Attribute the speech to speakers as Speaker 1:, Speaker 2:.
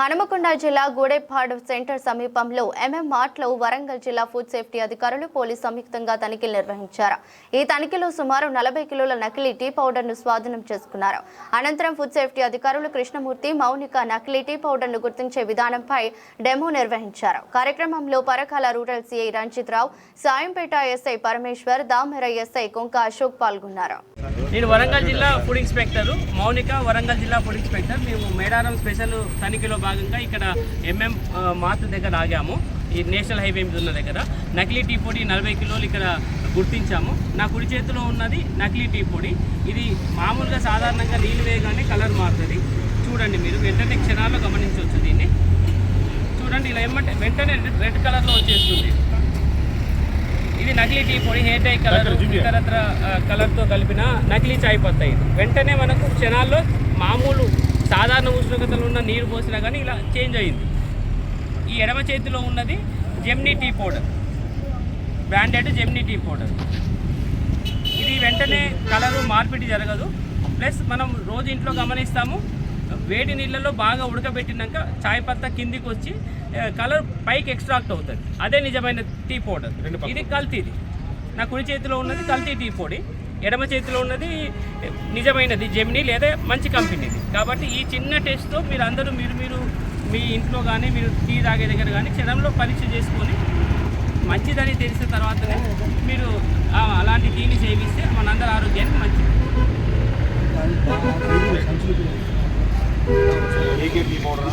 Speaker 1: హనుమకొండ జిల్లా గూడెపాడు సెంటర్ సమీపంలో ఎంఎం మార్ట్లో వరంగల్ జిల్లా ఫుడ్ సేఫ్టీ అధికారులు పోలీసు సంయుక్తంగా తనిఖీలు నిర్వహించారు. ఈ తనిఖీలో సుమారు నలభై కిలోల నకిలీ టీ పౌడర్ను స్వాధీనం చేసుకున్నారు. అనంతరం ఫుడ్ సేఫ్టీ అధికారులు కృష్ణమూర్తి మౌనిక నకిలీ టీ పౌడర్ను గుర్తించే విధానంపై డెమో నిర్వహించారు. కార్యక్రమంలో Parakal rural CI Ranjith Rao Sayampet SI Parameshwar Damera SI Konka Ashok పాల్గొన్నారు.
Speaker 2: నేను వరంగల్ జిల్లా ఫుడ్ ఇన్స్పెక్టర్. మౌనిక వరంగల్ జిల్లా ఫుడ్ ఇన్స్పెక్టర్. మేము మేడారం స్పెషల్ తనిఖీలో భాగంగా ఇక్కడ ఎంఎం మాత్ దగ్గర ఆగాము. ఈ నేషనల్ హైవే మీద ఉన్న దగ్గర. నకిలీ టీ పొడి నలభై కిలోలు ఇక్కడ గుర్తించాము. నా కుడి చేతిలో ఉన్నది నకిలీ టీ పొడి. ఇది మామూలుగా సాధారణంగా నీళ్ళు వేయగానే కలర్ మారుతుంది. చూడండి మీరు వెంటనే క్షణాల్లో గమనించవచ్చు దీన్ని. చూడండి ఇలా ఏమంటే వెంటనే రెడ్ కలర్లో వచ్చేస్తుంది. ఇది నకిలీ టీ పొడి హెయిర్ డై కలర్ ఇతరత్ర కలర్తో కలిపిన నకిలీ చాయ్ పత్తా ఇది. వెంటనే మనకు క్షణాల్లో మామూలు సాధారణ ఉష్ణోగ్రతలో ఉన్న నీరు పోసినా కానీ ఇలా చేంజ్ అయింది. ఈ ఎడమ చేతిలో ఉన్నది Gemini tea powder branded Gemini tea powder ఇది వెంటనే కలరు మార్పిడి జరగదు. ప్లస్ మనం రోజు ఇంట్లో గమనిస్తాము వేడి నీళ్ళలో బాగా ఉడకబెట్టినాక చాయ్ పత్తా కిందికి వచ్చి కలర్ పైకి ఎక్స్ట్రాక్ట్ అవుతుంది. అదే నిజమైన టీ పౌడర్ ఇది కల్తీది. నా కుడి చేతిలో ఉన్నది కల్తీ టీ పొడి. ఎడమ చేతిలో ఉన్నది నిజమైనది జెమిని లేదా మంచి కంపెనీది. కాబట్టి ఈ చిన్న టెస్ట్తో మీరు అందరూ మీరు మీరు మీ ఇంట్లో కానీ మీరు టీ తాగే దగ్గర కానీ క్షణంలో పరీక్ష చేసుకొని మంచిదని తెలిసిన తర్వాతనే మీరు అలాంటి టీని సేవిస్తే మనందరి ఆరోగ్యానికి మంచిది.
Speaker 3: AK powder